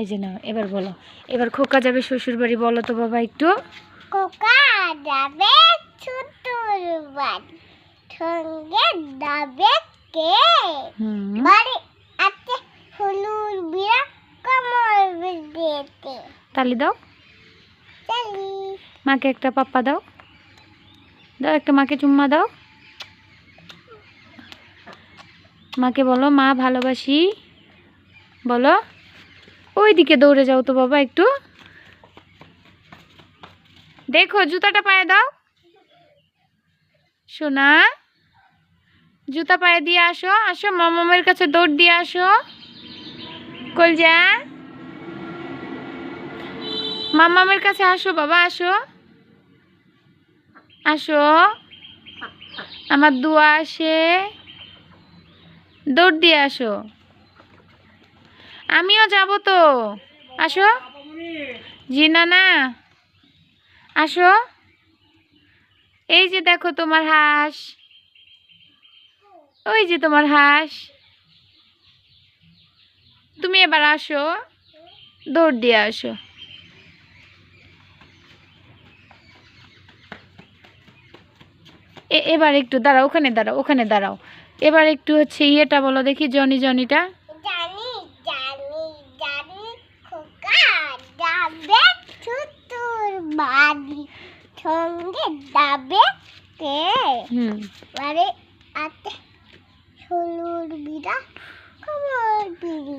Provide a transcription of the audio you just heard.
এই যে নাও এবার বলো। এবার খোকা যাবে শ্বশুর বাড়ি বলো তো বাবা একটু। কোকা যাবে ছোটর বাড়ি সঙ্গে যাবে কে? বাড়ি আছে হলুদ বিরা দিতে তালি দাও। চলি মাকে একটা পাপ্পা দাও। দাও একটা মাকে চুম্মা দাও। মাকে বলো মা ভালোবাসি। বলো। ওইদিকে দৌড়ে যাও তো বাবা একটু। দেখো, জুতাটা পায়ে দাও। সোনা, জুতা পায়ে দিয়ে আসো। আসো, মামামের কাছে দৌড় দিয়ে আসো। কলজা, মামামের কাছে আসো বাবা, আসো। আসো। আমার দুয়া আসে। দৌড় দিয়ে আসো। আমিও যাব তো। আসো। জি না। না আসো। এই যে দেখো তোমার হাঁস। ওই যে তোমার হাঁস। তুমি এবার আসো। দৌড় দিয়ে আসো। এবার একটু দাঁড়াও, ওখানে দাঁড়াও ওখানে দাঁড়াও। এবার একটু হচ্ছে ইয়েটা বলো দেখি, জনি জনিটা। জানি জানি খোকা যাবে ছোটর বাড়ি সঙ্গে যাবে কে? হুম। বাড়ি আছে হলুদ বিরা কমর বিড়ি